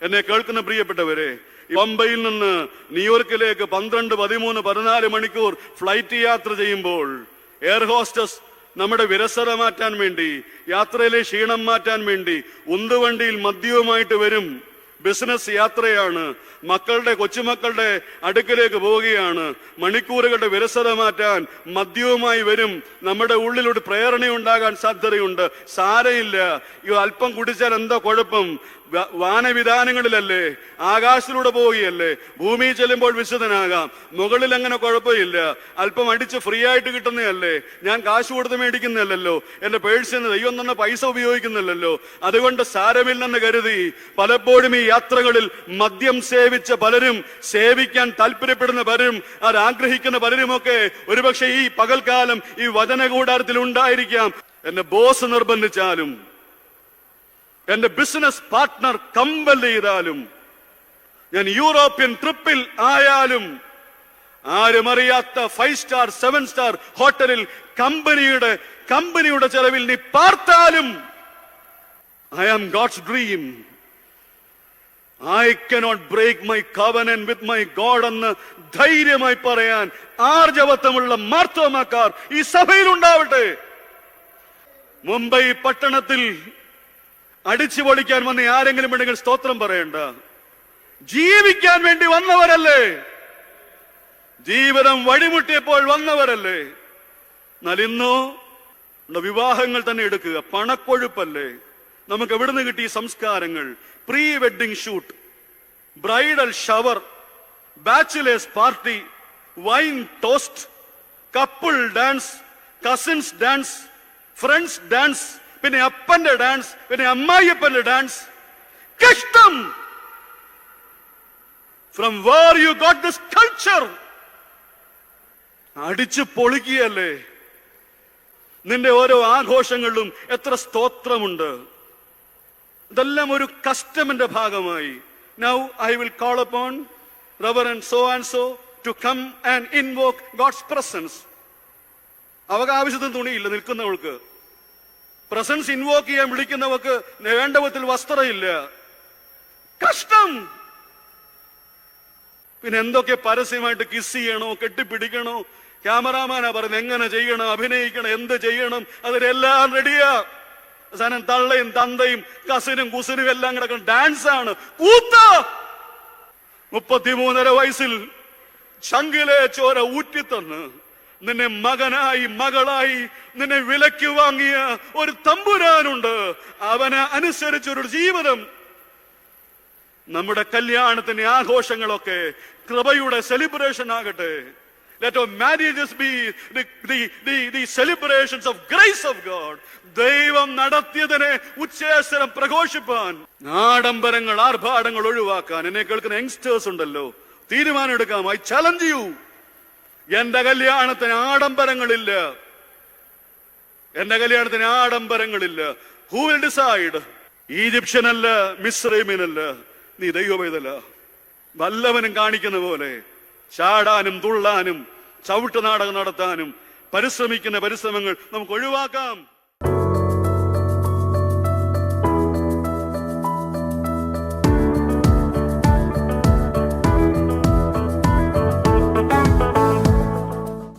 എന്നെ കേൾക്കുന്ന പ്രിയപ്പെട്ടവരെ ബോംബെയിൽ നിന്ന് ന്യൂയോർക്കിലേക്ക് പന്ത്രണ്ട് പതിമൂന്ന് പതിനാല് മണിക്കൂർ ഫ്ലൈറ്റ് യാത്ര ചെയ്യുമ്പോൾ എയർ ഹോസ്റ്റസ് നമ്മുടെ വിരസത മാറ്റാൻ വേണ്ടി യാത്രയിലെ ക്ഷീണം മാറ്റാൻ വേണ്ടി ഉന്തുവണ്ടിയിൽ മദ്യവുമായിട്ട് വരും. ബിസിനസ് യാത്രയാണ്. മക്കളുടെ കൊച്ചുമക്കളുടെ അടുക്കിലേക്ക് പോവുകയാണ്. മണിക്കൂറുകളുടെ വിരസത മാറ്റാൻ മദ്യവുമായി വരും. നമ്മുടെ ഉള്ളിലൊരു പ്രേരണയുണ്ടാകാൻ സാധ്യതയുണ്ട്. സാരയില്ല. ഈ അല്പം കുടിച്ചാൽ എന്താ കുഴപ്പം? വാനവിധാനങ്ങളിലല്ലേ? ആകാശത്തിലൂടെ പോവുകയല്ലേ? ഭൂമിയിൽ ചെല്ലുമ്പോൾ വിശുദ്ധനാകാം. മുകളിൽ അങ്ങനെ കുഴപ്പമില്ല. അല്പം അടിച്ച് ഫ്രീ ആയിട്ട് കിട്ടുന്നതല്ലേ? ഞാൻ കാശ് കൊടുത്ത് മേടിക്കുന്നതല്ലോ എന്റെ പേഴ്സിൽ നിന്ന് ദൈവം തന്നെ പൈസ ഉപയോഗിക്കുന്നില്ലല്ലോ അതുകൊണ്ട് സാരമില്ലെന്ന് കരുതി പലപ്പോഴും ഈ യാത്രകളിൽ മദ്യം സേവിച്ച പലരും സേവിക്കാൻ താല്പര്യപ്പെടുന്ന പലരും അത് ആഗ്രഹിക്കുന്ന പലരുമൊക്കെ ഒരുപക്ഷെ ഈ പകൽക്കാലം ഈ വചന കൂടാരത്തിൽ ഉണ്ടായിരിക്കാം. എന്റെ ബോസ് നിർബന്ധിച്ചാലും എന്റെ ബിസിനസ് പാർട്ട്ണർ കമ്പൽ ചെയ്താലും ഞാൻ യൂറോപ്യൻ ട്രിപ്പിൽ ആയാലും ആരും അറിയാത്ത ഫൈവ് സ്റ്റാർ സെവൻ സ്റ്റാർ ഹോട്ടലിൽ കമ്പനിയുടെ കമ്പനിയുടെ ചെലവിൽ നീ പാർത്താലും I am God's dream I cannot break my covenant with my God എന്ന് ധൈര്യമായി പറയാൻ ആർജവത്വമുള്ള മാർത്തോമാക്കാർ ഈ സഭയിൽ ഉണ്ടാവട്ടെ മുംബൈ പട്ടണത്തിൽ അടിച്ചു പൊളിക്കാൻ വന്ന ആരെങ്കിലും ഉണ്ടെങ്കിൽ സ്തോത്രം പറയണ്ട. ജീവിക്കാൻ വേണ്ടി വന്നവരല്ലേ? ജീവിതം വഴിമുട്ടിയപ്പോൾ വന്നവരല്ലേ? എന്നാൽ ഇന്നോ വിവാഹങ്ങൾ തന്നെ എടുക്കുക. പണക്കൊഴുപ്പല്ലേ? നമുക്ക് എവിടുന്ന് കിട്ടി സംസ്കാരങ്ങൾ? Pre wedding shoot bridal shower bachelors party wine toast couple dance cousins dance friends dance പിന്നെ അപ്പന്റെ ഡാൻസ് പിന്നെ അമ്മായിയപ്പന്റെ ഡാൻസ്. കഷ്ടം! From where you got this culture അടിച്ചു പൊളിക്കുകയല്ലേ? നിന്റെ ഓരോ ആഘോഷങ്ങളിലും എത്ര സ്തോത്രമുണ്ട്? ഇതെല്ലാം ഒരു കസ്റ്റമിന്റെ ഭാഗമായി. Now I will call upon and so and so to come and invoke God's presence അവക്ക് ആവശ്യത്തിന് തുണിയില്ല നിൽക്കുന്നവൾക്ക്. പ്രസൻസ് ഇൻവോക്ക് ചെയ്യാൻ വിളിക്കുന്നവർക്ക് വേണ്ട വിധത്തിൽ വസ്ത്രമില്ല. കഷ്ടം! പിന്നെ എന്തൊക്കെ പരസ്യമായിട്ട് കിസ് ചെയ്യണോ കെട്ടിപ്പിടിക്കണോ? ക്യാമറാമാനാ പറയുന്നത് എങ്ങനെ ചെയ്യണം അഭിനയിക്കണം എന്ത് ചെയ്യണം അതിലെല്ലാം റെഡിയാ അവസാനം തള്ളയും തന്തയും കസിനും കുസിനും എല്ലാം കിടക്കുന്ന ഡാൻസ് ആണ് കൂത്ത! മുപ്പത്തിമൂന്നര വയസ്സിൽ ചങ്കിലെ ചോര ഊറ്റിത്തന്ന് നിന്നെ മകനായി മകളായി നിന്നെ വിലക്കു വാങ്ങിയ ഒരു തമ്പുരാനുണ്ട്. അവനെ അനുസരിച്ചൊരു ജീവിതം. നമ്മുടെ കല്യാണത്തിന്റെ ആഘോഷങ്ങളൊക്കെ കൃപയുടെ സെലിബ്രേഷൻ ആകട്ടെ. Let our marriages be the, the, the, the celebrations of grace of God. ദൈവം നടത്തിയതിനെ ഉച്ചേശ്വരം പ്രഘോഷിപ്പാൻ ആഡംബരങ്ങൾ ആർഭാടങ്ങൾ ഒഴിവാക്കാൻ എന്നെ കേൾക്കുന്ന യങ്സ്റ്റേഴ്സ് ഉണ്ടല്ലോ തീരുമാനം എടുക്കാം ഐ ചലഞ്ച് യു എന്റെ കല്യാണത്തിന് ആഡംബരങ്ങളില്ല. എന്റെ കല്യാണത്തിന് ആഡംബരങ്ങളില്ല. ഹൂ വിൽ ഡിസൈഡ് ഈജിപ്ഷ്യനല്ല മിസ്രൈമിനല്ല നീ ദൈവമേതല്ല. വല്ലവനും കാണിക്കുന്ന പോലെ. ചാടാനും തുള്ളാനും ചവിട്ട് നാടകം നടത്താനും പരിശ്രമിക്കുന്ന പരിശ്രമങ്ങൾ നമുക്ക് ഒഴിവാക്കാം.